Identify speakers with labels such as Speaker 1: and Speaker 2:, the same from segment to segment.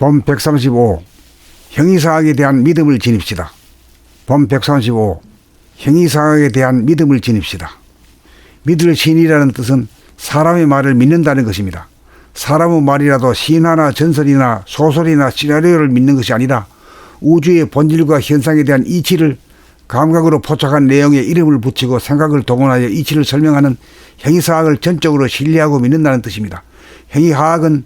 Speaker 1: 본 135 형이사학에 대한 믿음을 지닙시다. 본 135 형이사학에 대한 믿음을 지닙시다. 믿을 신이라는 뜻은 사람의 말을 믿는다는 것입니다. 사람의 말이라도 신화나 전설이나 소설이나 시나리오를 믿는 것이 아니라 우주의 본질과 현상에 대한 이치를 감각으로 포착한 내용에 이름을 붙이고 생각을 동원하여 이치를 설명하는 행위사학을 전적으로 신뢰하고 믿는다는 뜻입니다. 행위화학은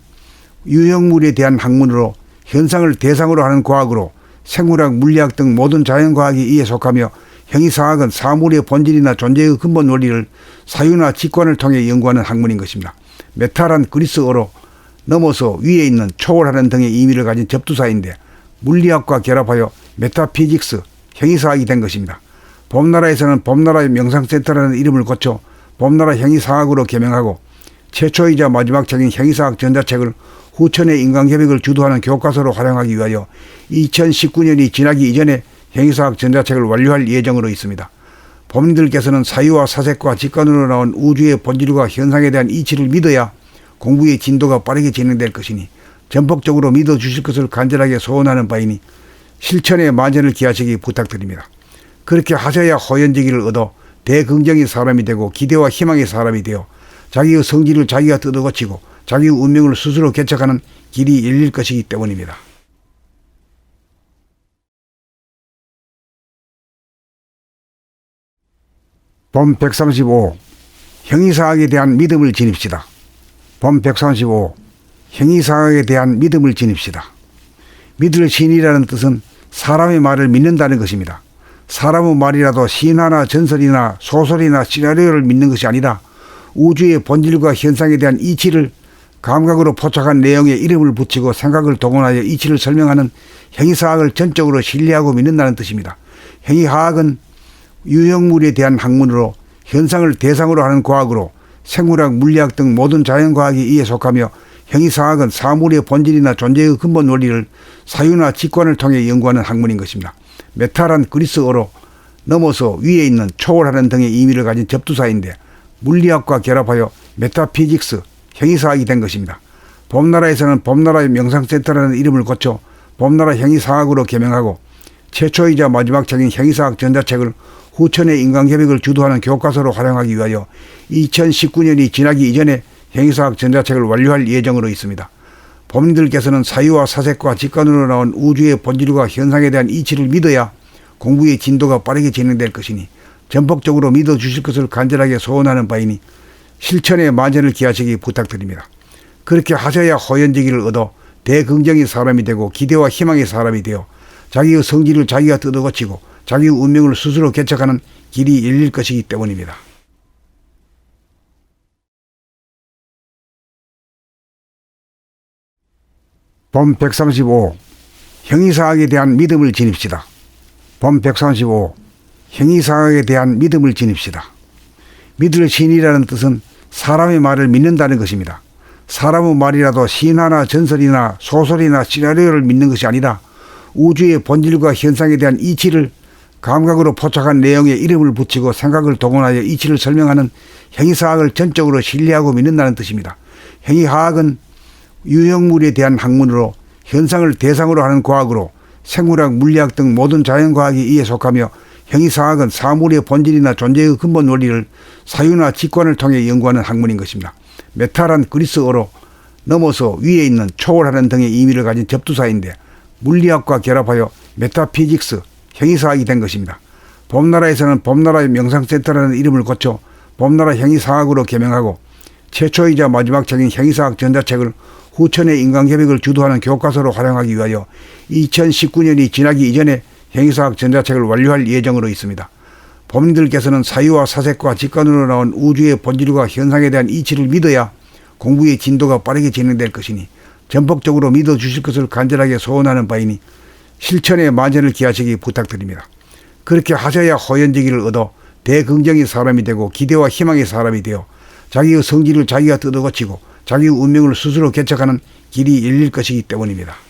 Speaker 1: 유형물에 대한 학문으로 현상을 대상으로 하는 과학으로 생물학, 물리학 등 모든 자연과학이 이에 속하며 형이사학은 사물의 본질이나 존재의 근본 원리를 사유나 직관을 통해 연구하는 학문인 것입니다. 메탈한 그리스어로 넘어서 위에 있는 초월하는 등의 의미를 가진 접두사인데 물리학과 결합하여 메타피직스, 형이사학이 된 것입니다. 봄나라에서는 봄나라의 명상센터라는 이름을 고쳐 봄나라 형이사학으로 개명하고 최초이자 마지막 책인 형이사학 전자책을 후천의 인간협약을 주도하는 교과서로 활용하기 위하여 2019년이 지나기 이전에 형이사학 전자책을 완료할 예정으로 있습니다. 범인들께서는 사유와 사색과 직관으로 나온 우주의 본질과 현상에 대한 이치를 믿어야 공부의 진도가 빠르게 진행될 것이니 전폭적으로 믿어 주실 것을 간절하게 소원하는 바이니 실천에 만전을 기하시기 부탁드립니다. 그렇게 하셔야 호연지기를 얻어 대긍정의 사람이 되고 기대와 희망의 사람이 되어 자기의 성질을 자기가 뜯어고치고 자기의 운명을 스스로 개척하는 길이 열릴 것이기 때문입니다. 본 135 형이사학에 대한 믿음을 지닙시다. 본 135 형이사학에 대한 믿음을 지닙시다. 믿을 신이라는 뜻은 사람의 말을 믿는다는 것입니다. 사람의 말이라도 신화나 전설이나 소설이나 시나리오를 믿는 것이 아니라 우주의 본질과 현상에 대한 이치를 감각으로 포착한 내용에 이름을 붙이고 생각을 동원하여 이치를 설명하는 행위사학을 전적으로 신뢰하고 믿는다는 뜻입니다. 행위화학은 유형물에 대한 학문으로 현상을 대상으로 하는 과학으로 생물학, 물리학 등 모든 자연과학이 이에 속하며 형이사학은 사물의 본질이나 존재의 근본 원리를 사유나 직관을 통해 연구하는 학문인 것입니다. 메탈한 그리스어로 넘어서 위에 있는 초월하는 등의 의미를 가진 접두사인데 물리학과 결합하여 메타피직스, 형이사학이 된 것입니다. 봄나라에서는 봄나라의 명상센터라는 이름을 고쳐 봄나라 형이사학으로 개명하고 최초이자 마지막 책인 형이사학 전자책을 후천의 인간협약을 주도하는 교과서로 활용하기 위하여 2019년이 지나기 이전에 형이사학 전자책을 완료할 예정으로 있습니다. 범인들께서는 사유와 사색과 직관으로 나온 우주의 본질과 현상에 대한 이치를 믿어야 공부의 진도가 빠르게 진행될 것이니 전폭적으로 믿어 주실 것을 간절하게 소원하는 바이니 실천에 만전을 기하시기 부탁드립니다. 그렇게 하셔야 호연지기를 얻어 대긍정의 사람이 되고 기대와 희망의 사람이 되어 자기의 성질을 자기가 뜯어고치고 자기의 운명을 스스로 개척하는 길이 열릴 것이기 때문입니다. 본135 형이사학에 대한 믿음을 지닙시다. 본135 형이사학에 대한 믿음을 지닙시다. 믿을 신이라는 뜻은 사람의 말을 믿는다는 것입니다. 사람의 말이라도 신화나 전설이나 소설이나 시나리오를 믿는 것이 아니라 우주의 본질과 현상에 대한 이치를 감각으로 포착한 내용에 이름을 붙이고 생각을 동원하여 이치를 설명하는 행위사학을 전적으로 신뢰하고 믿는다는 뜻입니다. 행위화학은 유형물에 대한 학문으로 현상을 대상으로 하는 과학으로 생물학, 물리학 등 모든 자연과학이 이에 속하며 형이사학은 사물의 본질이나 존재의 근본 원리를 사유나 직관을 통해 연구하는 학문인 것입니다. 메탈한 그리스어로 넘어서 위에 있는 초월하는 등의 의미를 가진 접두사인데 물리학과 결합하여 메타피직스, 형이사학이 된 것입니다. 봄나라에서는 봄나라의 명상센터라는 이름을 고쳐 봄나라 형이사학으로 개명하고 최초이자 마지막 책인 형이사학 전자책을 후천의 인간협약을 주도하는 교과서로 활용하기 위하여 2019년이 지나기 이전에 형이사학 전자책을 완료할 예정으로 있습니다. 범인들께서는 사유와 사색과 직관으로 나온 우주의 본질과 현상에 대한 이치를 믿어야 공부의 진도가 빠르게 진행될 것이니 전폭적으로 믿어 주실 것을 간절하게 소원하는 바이니 실천에 만전을 기하시기 부탁드립니다. 그렇게 하셔야 호연지기를 얻어 대긍정의 사람이 되고 기대와 희망의 사람이 되어 자기의 성질을 자기가 뜯어고치고 자기의 운명을 스스로 개척하는 길이 열릴 것이기 때문입니다.